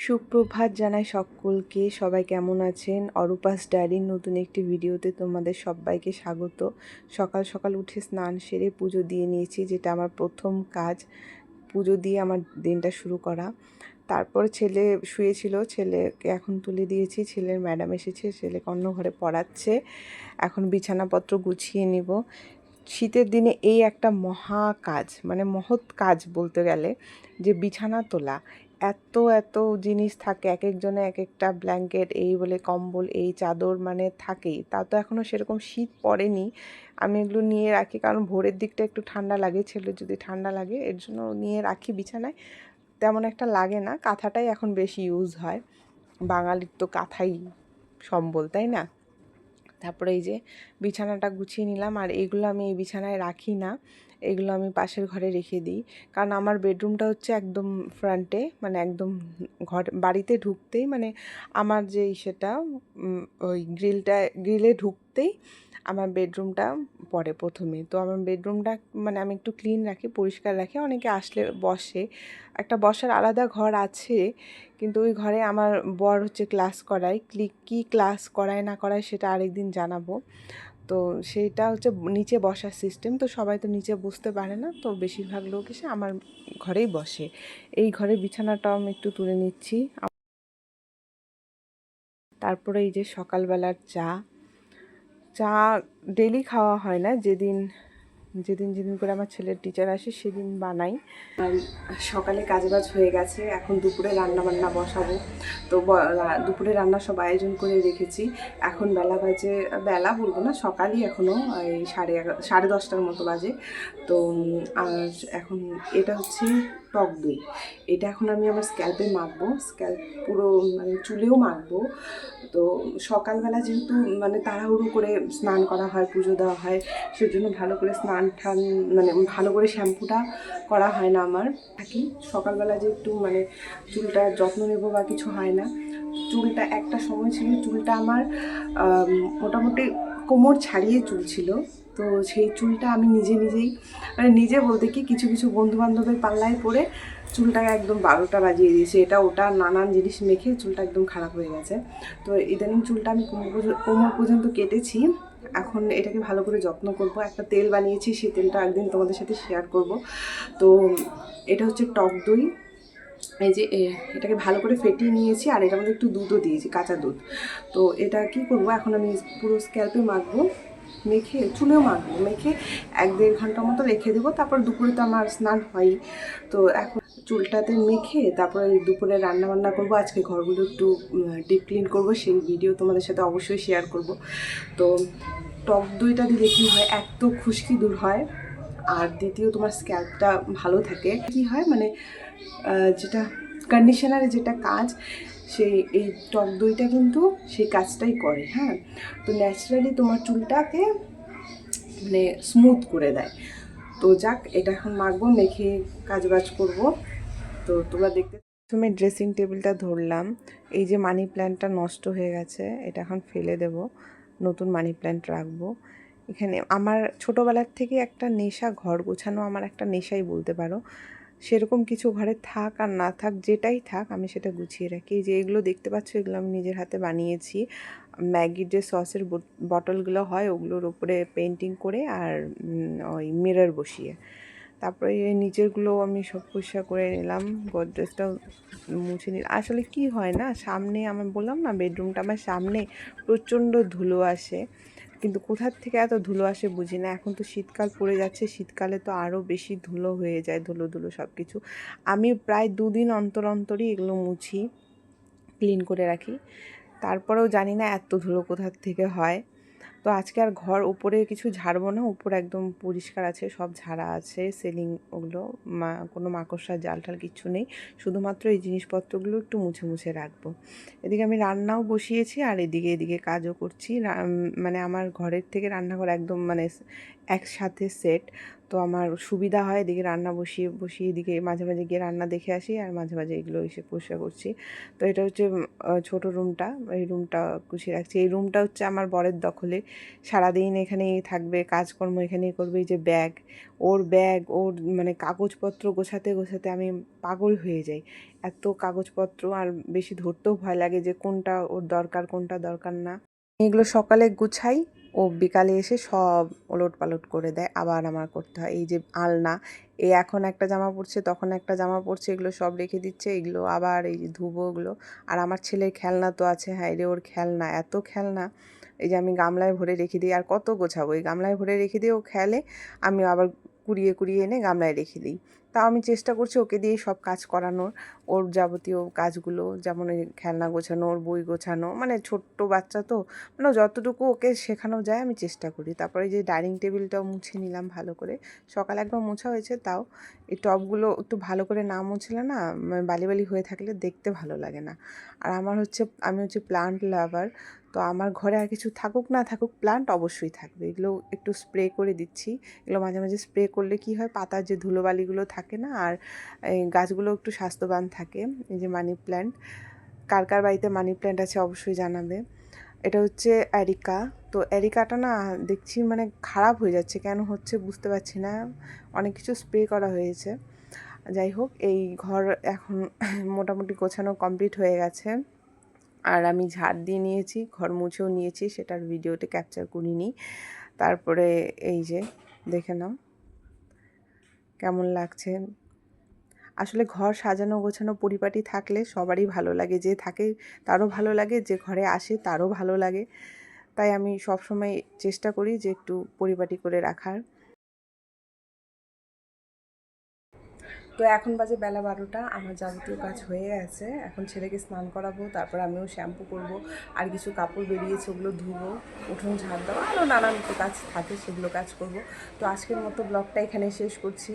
সুপ্রভাত জানাই সকলকে। সবাই কেমন আছেন? অরূপাস ডায়েরির নতুন একটি ভিডিওতে তোমাদের সবাইকে স্বাগত। সকাল সকাল উঠে স্নান সেরে পুজো দিয়ে নিয়েছি, যেটা আমার প্রথম কাজ, পুজো দিয়ে আমার দিনটা শুরু করা। তারপর ছেলে শুয়েছিল, ছেলেকে এখন তুলে দিয়েছি, ছেলের ম্যাডাম এসেছে ছেলেকে অন্য ঘরে পড়াচ্ছে। এখন বিছানাপত্র গুছিয়ে নিব। শীতের দিনে এই একটা মহা কাজ মানে মহৎ কাজ বলতে গেলে, যে বিছানা তোলা। এত এত জিনিস থাকে এক একজনে এক একটা ব্ল্যাঙ্কেট এই বলে কম্বল, এই চাদর মানে থাকেই। তা তো এখনও সেরকম শীত পড়েনি। আমি এগুলো নিয়ে রাখি, কারণ ভোরের দিকটা একটু ঠান্ডা লাগে, ছেলে যদি ঠান্ডা লাগে, এর জন্য নিয়ে রাখি বিছানায়। তেমন একটা লাগে না, কাঁথাটাই এখন বেশি ইউজ হয়। বাঙালির তো কাঁথাই সম্বল, তাই না? তারপরে এই যে বিছানাটা গুছিয়ে নিলাম, আর এগুলো আমি এই বিছানায় রাখি না। এগুলো আমি পাশের ঘরে রেখে দিই। কারণ আমার বেডরুমটা হচ্ছে একদম ফ্রন্টে মানে একদম ঘর, বাড়িতে ঢুকতেই মানে আমার যে সেটা ওই গ্রিলটা, গ্রিলে ঢুকতেই আমার বেডরুমটা পড়ে প্রথমে। তো আমার বেডরুমটা মানে আমি একটু ক্লিন রাখি, পরিষ্কার রাখি। অনেকে আসলে বসে। একটা বসার আলাদা ঘর আছে, কিন্তু ওই ঘরে আমার বর হচ্ছে ক্লাস করায়। ক্লিক কী ক্লাস করায়, না করায় সেটা আরেকদিন জানাব। তো সেইটা হচ্ছে নিচে বসার সিস্টেম তো সবাই তো নিচে বসতে পারে না। তো বেশিরভাগ লোক এসে আমার ঘরেই বসে। এই ঘরে বিছানাটাও আমি একটু তুলে নিচ্ছি। তারপরে এই যে সকালবেলার চা চা ডেলি খাওয়া হয় না, যেদিন যেদিন যেদিন করে আমার ছেলের টিচার আসে, সেদিন বানাই। সকালে কাজবাজ হয়ে গেছে, এখন দুপুরে রান্না বান্না বসাবো। তো দুপুরে রান্না সব আয়োজন করে রেখেছি। এখন বেলা বাজে, বেলা বলব না, সকালই এখনও এই সাড়ে সাড়ে দশটার মতো বাজে। তো আর এখন এটা হচ্ছে টক দই। এটা এখন আমি আমার স্ক্যাল্পে মাখবো। স্ক্যাল্প পুরো মানে চুলেও মাখবো। তো সকালবেলা যেহেতু মানে তাড়াহুড়ো করে স্নান করা হয়, পুজো দেওয়া হয়, সেজন্য ভালো করে স্নান টান মানে ভালো করে শ্যাম্পুটা করা হয় না আমার। থাকি। সকালবেলা যে একটু মানে চুলটা যত্ন নেব বা কিছু হয় না। চুলটা একটা সময় ছিল, চুলটা আমার মোটামুটি কোমর ছাড়িয়ে চুল ছিল। তো সেই চুলটা আমি নিজে নিজেই মানে নিজে বলতে কি কিছু কিছু বন্ধু বান্ধবের পাল্লায় পড়ে চুলটাকে একদম বারোটা বাজিয়ে দিয়েছে। এটা ওটা নানান জিনিস মেখে চুলটা একদম খারাপ হয়ে গেছে। তো ইদানিং চুলটা আমি কোমর পর্যন্ত কেটেছি। এখন এটাকে ভালো করে যত্ন করব। একটা তেল বানিয়েছি, সেই তেলটা একদিন তোমাদের সাথে শেয়ার করব। তো এটা হচ্ছে টক দই। এই যে এটাকে ভালো করে ফেটিয়ে নিয়েছি আর এটার মধ্যে একটু দুধও দিয়েছি, কাঁচা দুধ। তো এটা কি করব? এখন আমি পুরো স্ক্যাল্পে মাখবো, মেখে, চুলেও মাখবো, মেখে এক দেড় ঘণ্টা মতো রেখে দেবো। তারপর দুপুরে তো আমার স্নান হয়ই। তো এখন চুলটাতে মেখে তারপরে দুপুরে রান্না বান্না করব। আজকে ঘরগুলো একটু ডিপ ক্লিন করব। সেই ভিডিও তোমাদের সাথে অবশ্যই শেয়ার করব। তো টক দইটা দিলে কী হয়? এক তো খুশকি দূর হয়। আর দ্বিতীয় তোমার স্ক্যাল্পটা ভালো থাকে। কি হয় মানে যেটা কন্ডিশনারে যেটা কাজ, সেই এই টক দইটা কিন্তু সেই কাজটাই করে হ্যাঁ? তো ন্যাচারালি তোমার চুলটাকে মানে স্মুথ করে দেয়। তো যাক, এটা এখন মাখবো, মেখে কাজ বাজ করব। তো তোমরা দেখতে প্রথমে ড্রেসিং টেবিলটা ধরলাম। এই যে মানি প্ল্যান্টটা নষ্ট হয়ে গেছে, এটা এখন ফেলে দেব। নতুন মানি প্ল্যান্ট রাখব। এখানে আমার ছোটোবেলার থেকে একটা নেশা ঘর গোছানো আমার একটা নেশাই বলতে পারো। সেরকম কিছু ঘরে থাক আর না থাক, যেটাই থাক আমি সেটা গুছিয়ে রাখি। যে এগুলো দেখতে পাচ্ছ, এগুলো আমি নিজের হাতে বানিয়েছি। ম্যাগির যে সসের বটলগুলো হয় ওগুলোর উপরে পেন্টিং করে আর ওই মিরর বসিয়ে। তারপরে নিচেরগুলো আমি সব পরিষ্কার করে নিলাম গডরেজটাও মুছে নিলাম। আসলে কি হয় না, সামনে আমি বললাম না, বেডরুমটা আমার সামনে প্রচণ্ড ধুলো আসে। কিন্তু কোথার থেকে এত ধুলো আসে বুঝি না। এখন তো শীতকাল পড়ে যাচ্ছে, শীতকালে তো আরও বেশি ধুলো হয়ে যায়, ধুলো ধুলো সব কিছু আমি প্রায় দুদিন অন্তর অন্তরই এগুলো মুছি ক্লিন করে রাখি। তারপরেও জানি না এত ধুলো কোথার থেকে হয়। তো আজকে আর ঘর উপরে কিছু ঝাড়বো না, উপর একদম পরিষ্কার আছে, সব ঝাড়া আছে সেলিং ওগুলো, মা, কোনো মাকড়সার জাল টাল কিচ্ছু নেই, শুধুমাত্র এই জিনিসপত্রগুলো একটু মুছে মুছে রাখব। এদিকে আমি রান্নাও বসিয়েছি আর এদিকে এদিকে কাজও করছি মানে আমার ঘরের থেকে রান্নাঘর একদম মানে একসাথে সেট। তো আমার সুবিধা হয় এদিকে রান্না বসিয়ে বসিয়ে এদিকে মাঝে মাঝে গিয়ে রান্না দেখে আসি আর মাঝে মাঝে এগুলো এসে পরিষ্কার করছি। তো এটা হচ্ছে ছোট রুমটা, এই রুমটা গুছিয়ে রাখছি। এই রুমটা হচ্ছে আমার বরের দখলে। সারাদিন এখানেই থাকবে, কাজকর্ম এখানেই করবে, এই যে ব্যাগ। ওর ব্যাগ, ওর মানে কাগজপত্র গোছাতে গোছাতে আমি পাগল হয়ে যাই। এত কাগজপত্র আর বেশি ধরতেও ভয় লাগে যে কোনটা ওর দরকার, কোনটা দরকার না। এগুলো সকালে গুছাই ও বিকালে এসে সব ওলট পালট করে দেয়, আবার আমার করতে হয়। এই যে আলনা, এ এখন একটা জামা পরছে, তখন একটা জামা পরছে, এগুলো সব রেখে দিচ্ছে, এগুলো আবার এই যে ধুবো ওগুলো। আর আমার ছেলের খেলনা তো আছে হ্যাঁ রে ওর খেলনা, এত খেলনা, এই যে আমি গামলায় ভরে রেখে দিই, আর কত গোছাবো, এই গামলায় ভরে রেখে দিই ও খেলে আমি আবার কুড়িয়ে কুড়িয়ে এনে গামলায় রেখে দিই। তাও আমি চেষ্টা করছি ওকে দিয়েই সব কাজ করানোর। ওর যাবতীয় কাজগুলো, যেমন এই খেলনা গোছানো, ওর বই গোছানো মানে ছোট্ট বাচ্চা তো মানে যতটুকু ওকে শেখানো যায় আমি চেষ্টা করি। তারপরে যে ডাইনিং টেবিলটাও মুছে নিলাম ভালো করে। সকালে একবার মোছা হয়েছে, তাও এই টবগুলো একটু ভালো করে না মুছলে না মানে বালি বালি হয়ে থাকলে দেখতে ভালো লাগে না। আর আমার হচ্ছে, আমি হচ্ছে প্লান্ট লাভার তো আমার ঘরে আর কিছু থাকুক না থাকুক প্লান্ট অবশ্যই থাকবে। এগুলো একটু স্প্রে করে দিচ্ছি। এগুলো মাঝে মাঝে স্প্রে করলে কি হয়? পাতার যে ধুলোবালিগুলো থাকে না? আর গাছগুলো একটু স্বাস্থ্যবান থাকে। এই যে মানি প্ল্যান্ট কার কার বাড়িতে মানি প্ল্যান্ট আছে অবশ্যই জানাবে। এটা হচ্ছে অ্যারিকা। তো অ্যারিকাটা না দেখছি মানে খারাপ হয়ে যাচ্ছে। কেন হচ্ছে বুঝতে পারছি না। অনেক কিছু স্প্রে করা হয়েছে। যাই হোক, এই ঘর এখন মোটামুটি গোছানো কমপ্লিট হয়ে গেছে। আর আমি ঝাড় দিয়ে নিয়েছি, ঘর মুছেও নিয়েছি, সেটার ভিডিওতে ক্যাপচার করিনি। তারপরে এই যে, দেখে নাও। কেমন লাগছে? আসলে ঘর সাজানো গোছানো পরিপাটি থাকলে সবারই ভালো লাগে, যে থাকে তারও ভালো লাগে, যে ঘরে আসে তারও ভালো লাগে। তাই আমি সবসময় চেষ্টা করি যে একটু পরিপাটি করে রাখার। তো এখন বাজে বেলা বারোটা, আমার যাবতীয় কাজ হয়ে গেছে। এখন ছেলেকে স্নান করাবো, তারপর আমিও শ্যাম্পু করব, আর কিছু কাপড় বেরিয়েছে, ওগুলো ধুবো, উঠোন ঝাড় দেওয়া আরও নানান কাজ থাকে, সেগুলো কাজ করব। তো আজকের মতো ব্লগটা এখানে শেষ করছি।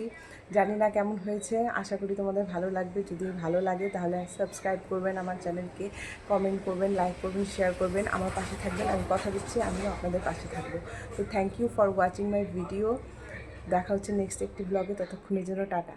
জানি না কেমন হয়েছে, আশা করি তোমাদের ভালো লাগবে। যদি ভালো লাগে, তাহলে সাবস্ক্রাইব করবেন আমার চ্যানেলকে, কমেন্ট করবেন, লাইক করবেন, শেয়ার করবেন। আমার পাশে থাকবেন, আমি কথা দিচ্ছি, আমিও আপনাদের পাশে থাকব। তো thank you for watching my video দেখা হচ্ছে নেক্সট একটি ব্লগে ততক্ষণের জন্য টাটা।